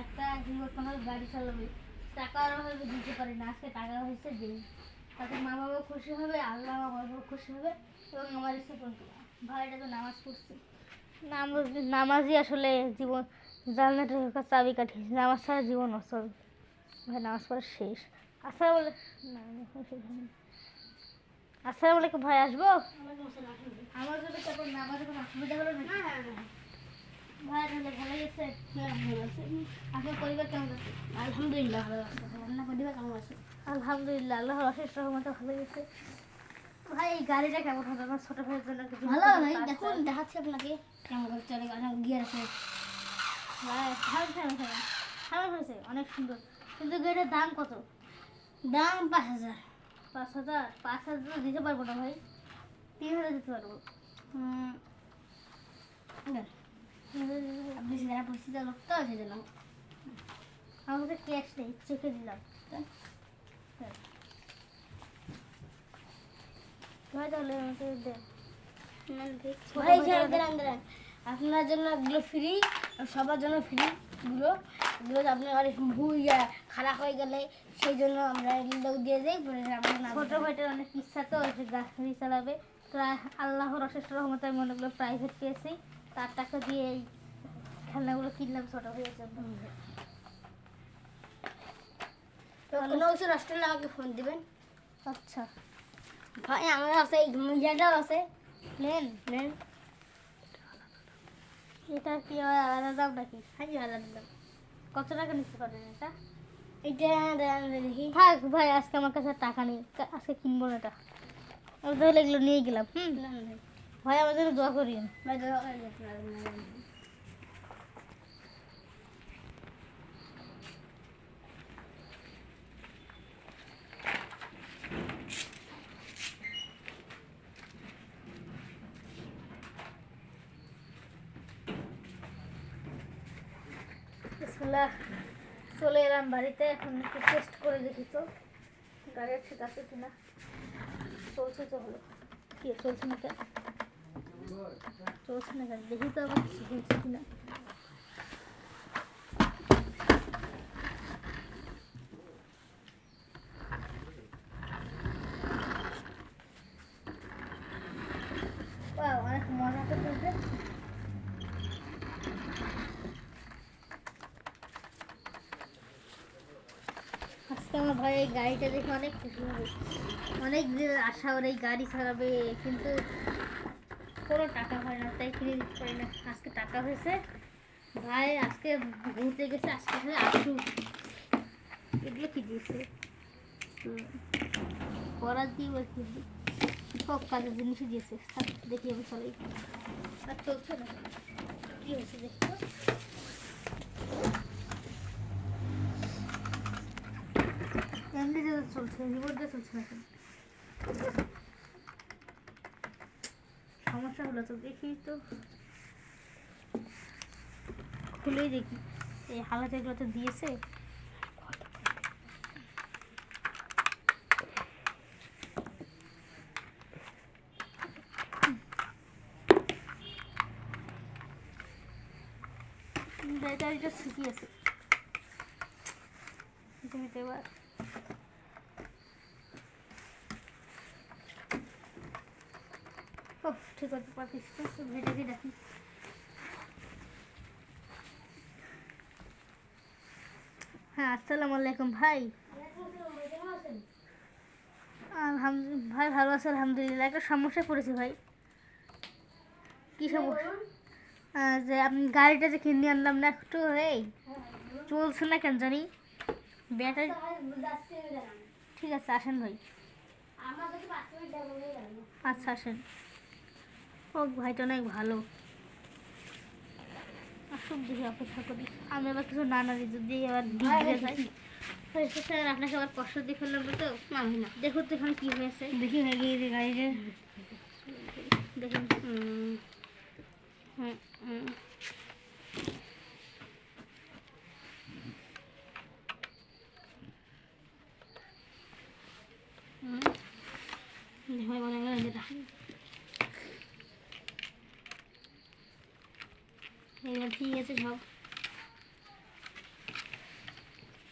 একটা একটা কোনো গাড়ি চালাবে। টাকার অভাবে দিতে পারি না আজকে টাকা হয়েছে দিই তাতে মা বাবা খুশি হবে আল্লাহ মা বাবা খুশি হবে এবং আমার ইচ্ছে ভাইটা তো নামাজ পড়ছে। নামাজ নামাজই আসলে জীবন জানলাটা চাবি কাঠি নামাজ ছাড়া জীবন অচল। ভাই নামাজ পড়া শেষ। আসসালাম বলে না এখন শেষ হয়নি আসসালামু আলাইকুম ভাই আসব? আমার যদি তারপর নামাজে কোনো অসুবিধা হলো না ভাই তাহলে ভালো গেছে ভালো আছে। আপনার পরিবার কেমন আছে? আলহামদুলিল্লাহ ভালো আছে। আপনার পরিবার কেমন আছে? আলহামদুলিল্লাহ আল্লাহর অশেষ রহমতে ভালো গেছে ভাই এই গাড়িটা কেমন হবে? আমার ছোট ভাইয়ের জন্য কিছু ভালো ভাই দেখুন দেখাচ্ছি আপনাকে। কেমন করে চলে গেছে গিয়ার আছে। ভাই ভালো ভালো ভালো। হয়েছে অনেক সুন্দর। কিন্তু গাড়িটার দাম কত? দাম পাঁচ হাজার। পাঁচ হাজার? পাঁচ হাজার দিতে পারব না ভাই। তিন হাজার দিতে পারব। হুম, যারা পরিচিত লোক তো সেই জন্য আমার ক্যাশ নেই চেকে দিলাম। আমাকে দাঁড়ান। আপনার জন্য এগুলো ফ্রি সবার জন্য ফ্রি এগুলো এগুলো আপনার গাড়ি ভুল খারাপ হয়ে গেলে সেই জন্য আমরা এগুলো দিয়ে দিই ছোট ভাইটার অনেক ইচ্ছা তো যে গাড়ি চালাবে। প্রায় আল্লাহর অশেষ আমি অনেকগুলো প্রাইভেট পেয়েছি। তার টাকা দিয়ে এই খেলনাগুলো কিনলাম ছোট ভাইয়ের জন্য। তো কোনো কিছু নষ্ট হলে আমাকে ফোন দিবেন। আচ্ছা। ভাই আমার আছে মিডিয়াটাও আছে। নেন। নেন। এটা কি আলাদা দাম নাকি? হাজি ভালো দিলাম কত টাকা নিতে এটা? এটা দেন দেখি। থাক ভাই আজকে আমার কাছে টাকা নেই। আজকে কিনবো না এটা। আমি তাহলে এগুলো নিয়ে গেলাম হুম? ভাই। আমার জন্য দোয়া করিয়েন। ভাই দাদা ওই বিসমিল্লাহ চলে এলাম বাড়িতে, এখন একটু টেস্ট করে দেখি তো, গাড়ি ঠিক আছে কিনা। চলছে তো হলো কি, চলছে না কেন চলছে না কেন দেখি তো আবার, চলছে কিনা Wow, অনেক মজা তো চলছে আজকে আমার ভাই? এই গাড়িটা দেখে অনেক খুশি হবে। অনেক আশা ওর এই গাড়ি চালাবে কিন্তু কোনো টাকা হয় না, তাই কিনে দিতে পারি না। আজকে টাকা হয়েছে। ভাই, আজকে ঘুরতে গেছে, আজকে তাহলে আসু এগুলো কি দিয়েছে? করার দিয়ে ওর কি সব কাজের জিনিসই দিয়েছে। দেখি আমি সবাই আর চলছে না। কি হয়েছে দেখো এমনি যে চলছে রিমোট দিয়ে চলছে না সমস্যা হলো তো, দেখি তো। খুলেই দেখি। এই হালাতে এগুলো তো দিয়েছে। ব্যাটারিটা ঠিকই আছে। দেখি তো এবার ঠিক আছে তো ভেটাকে ডাকি হ্যাঁ আসসালামু আলাইকুম ভাই। আলহামদুলিল্লাহ ভাই ভালো আছে আলহামদুলিল্লাহ। একটা সমস্যায় পড়েছি ভাই। কী সমস্যা? যে আপনি গাড়িটা যে কিনে আনলাম না একটু এই চলছে না কেন জানি। ব্যাটারি ঠিক আছে আসেন ভাই। আচ্ছা আসেন। ও ভাইটা অনেক ভালো। আসুক দেখি অপেক্ষা করি। আমি আবার কিছু যদি যাই স্যার আপনাকে আবার কষ্ট দিয়ে ফেললাম তো আমি না। দেখুন তো এখানে কী হয়েছে। দেখি হয়ে গিয়েছে গাড়িতে। দেখুন হুম, হুম, হুম। হুম। দেখো এবার এগুলো যেটা। এগুলো ঠিক আছে সব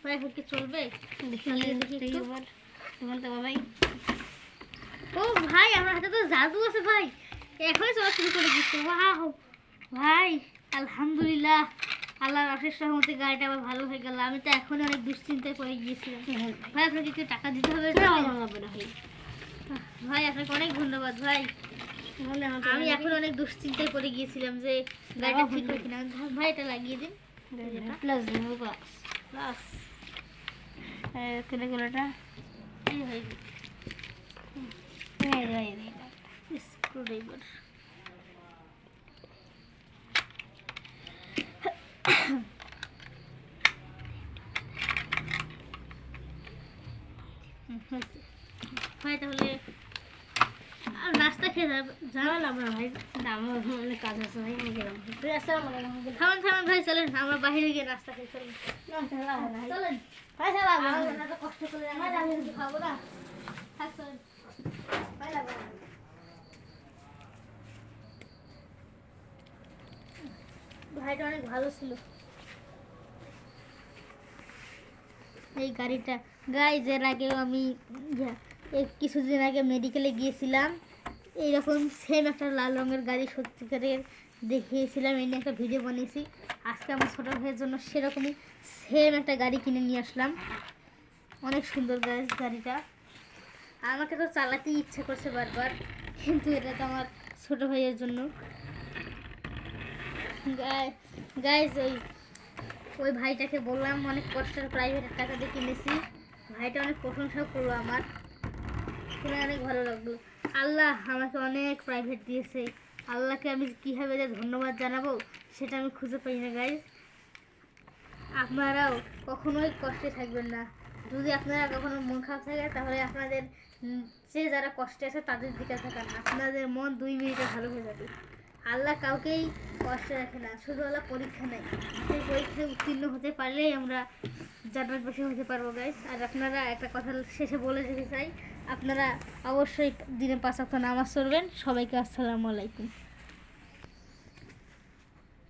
ভাই এখন কি চলবে? দেখি। এবার বাবাই। ও ভাই আমার হাতে তো জাদু আছে ভাই। এখনই চলা শুরু করে দিচ্ছে। ভাই আলহামদুলিল্লাহ। আল্লাহর অশেষ রহমতে গাড়িটা আবার ভালো হয়ে গেল। আমি তো এখন অনেক দুশ্চিন্তায় পড়ে গিয়েছিলাম। ভাই আপনাকে টাকা দিতে হবে না, ভাই। ভাই আপনাকে অনেক ধন্যবাদ ভাই। আমি এখন অনেক দুশ্চিন্তায় পড়ে গিয়েছিলাম যে গাড়িটা ঠিক হয় কিনা। ভাই এটা লাগিয়ে দিন। প্লাস দেবো, প্লাস। এই। স্ক্রুড্রাইভার তাহলে আর নাস্তা খেয়ে যাবে না, ভাই। আমার অনেক কাজ আছে, ভাই, আমি গেলাম। তুই আসসালামু আলাইকুম, গেলাম। থামান থামান ভাই চলেন আমরা বাইরে গিয়ে নাস্তা খেয়ে চলেন। চলেন ভাই, কষ্ট করে। খাব না থাক ভাই, লাগবে ভাইটা অনেক ভালো ছিল এই গাড়িটা গাইজ এর আগেও আমি যা- কিছুদিন আগে মেডিকেলে গিয়েছিলাম। এইরকম সেম একটা লাল রঙের গাড়ি সত্যিকারের দেখিয়েছিলাম, এই নিয়ে একটা ভিডিও বানিয়েছি। আজকে আমার ছোটো ভাইয়ের জন্য সেরকমই সেম একটা গাড়ি কিনে নিয়ে আসলাম। অনেক সুন্দর গাড়িটা। আমাকে তো চালাতেই ইচ্ছে করছে বারবার, কিন্তু এটা তো আমার ছোটো ভাইয়ের জন্য। গাইজ ওই ওই ভাইটাকে বললাম, অনেক কষ্টের প্রাইভেটের টাকা দিয়ে কিনেছি। ভাইটা অনেক প্রশংসাও করল আমার। শুনে অনেক ভালো লাগল। আল্লাহ আমাকে অনেক প্রাইভেট দিয়েছে। আল্লাহকে আমি কীভাবে যে ধন্যবাদ জানাব, সেটা আমি খুঁজে পাই না গাইজ আপনারাও কখনোই কষ্টে থাকবেন না। যদি আপনারা কখনো মন খারাপ থাকে, তাহলে আপনাদের যে যারা কষ্টে আছে, তাদের দিকে থাকান আপনাদের মন দুই মিনিটে ভালো হয়ে যাবে। আল্লাহ কাউকেই কষ্ট রাখে না, শুধু আল্লাহ পরীক্ষা নেয়। সেই পরীক্ষায় উত্তীর্ণ হতে পারলেই আমরা জান্নাতবাসী হতে পারব গাইস আর আপনারা একটা কথা শেষে বলে যেতে চাই আপনারা অবশ্যই দিনে পাঁচ নামাজ পড়বেন। সবাইকে আসসালামু আলাইকুম।